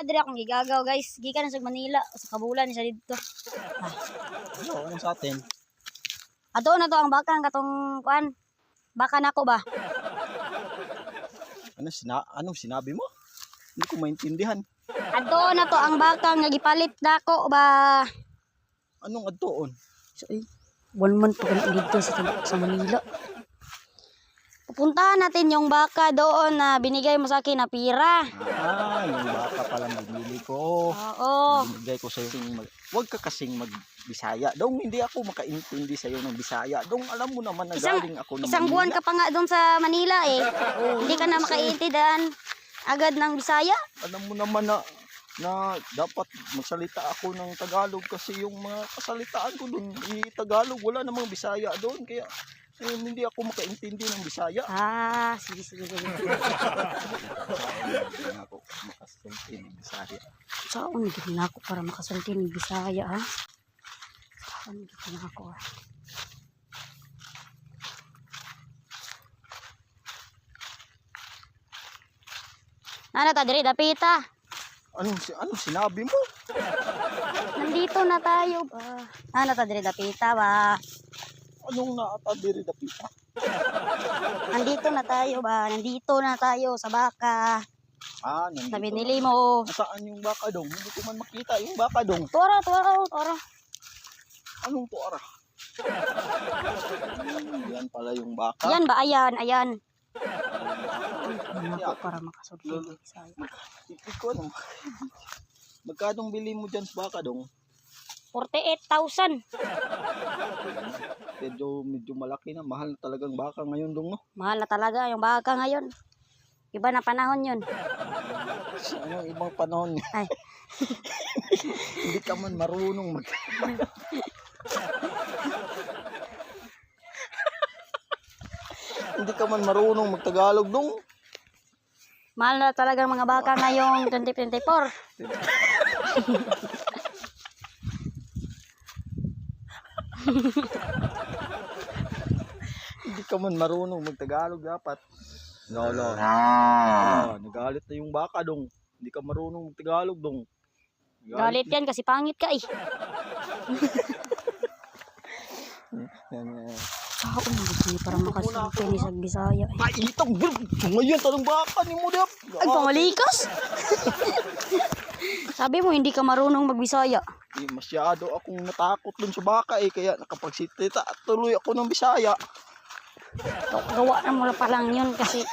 Adre akong gigagaw guys. Gikan sa Manila. Sa kabulan siya dito. Ano, ano sa atin? Ato na to ang baka ang katong kuan. Baka nako ba? Ano, sina anong sinabi mo? Hindi ko maintindihan. Ato na to ang baka nga gipalit nako ba? Anong adtoon? So, eh, one month pa dito sa, sa Manila. Pupuntahan natin yung baka doon na binigay mo sa akin na pira. Ah, yung baka pala magbili ko. Oo. Binigay ko sa'yo. Mag, huwag ka kasing mag-Bisaya. Dong, hindi ako makaintindi sa'yo ng Bisaya. Dong, alam mo naman na Isang- galing ako ng Isang buwan ka pa nga doon sa Manila eh. Hindi ka na makaintindihan agad ng Bisaya. Alam mo naman na na dapat magsalita ako ng Tagalog kasi yung mga kasalitaan ko doon i Tagalog wala namang Bisaya doon kaya eh, hindi ako makaintindi ng Bisaya. Ah, sige, sige, sige. Hindi ako makasulti ng Bisaya. Saan gid na ako para makasulti ng Bisaya ha? Saan gid na ako ah? Ano ta diri dapita? Anong, si- anong sinabi mo? Nandito na tayo ba? Ano ta diri dapita ba? Anong naatadiri dapita? Nandito na tayo ba? Nandito na tayo sa baka. Ah, nandito. Sa binili mo. Nasaan yung baka dong? Hindi ko man makita yung baka dong. Toro, toro, toro. Anong tuara? Hmm, yan pala yung baka. Ayan ba? Ayan, ayan. Ano ako para makasulti? Hindi ko ano. Magkadong bili mo dyan sa baka dong? 48,000. Medyo, medyo malaki na. Mahal na talagang baka ngayon dong, no? Mahal na talaga yung baka ngayon. Iba na panahon yun. Ano, ibang panahon. Ay, Hindi ka man marunong mag... Hindi ka man marunong magtagalog dong. mahal na talaga mga baka ngayong 2024. Ka man marunong magtagalog dapat. No, no. Ah, nagalit na yung baka dong. Hindi ka marunong magtagalog dong. Galit yan kasi pangit ka eh. Yan, yan. Saan mo gusto para makasulti ni sa Bisaya eh. Paitang bro. Ngayon tanong baka ni mo dap. Ay, pamalikas! Sabi mo, hindi ka marunong magbisaya. Eh, masyado akong natakot dun sa baka eh. Kaya nakapagsitita at tuloy ako ng Bisaya. Gawa na mo pa lang yun kasi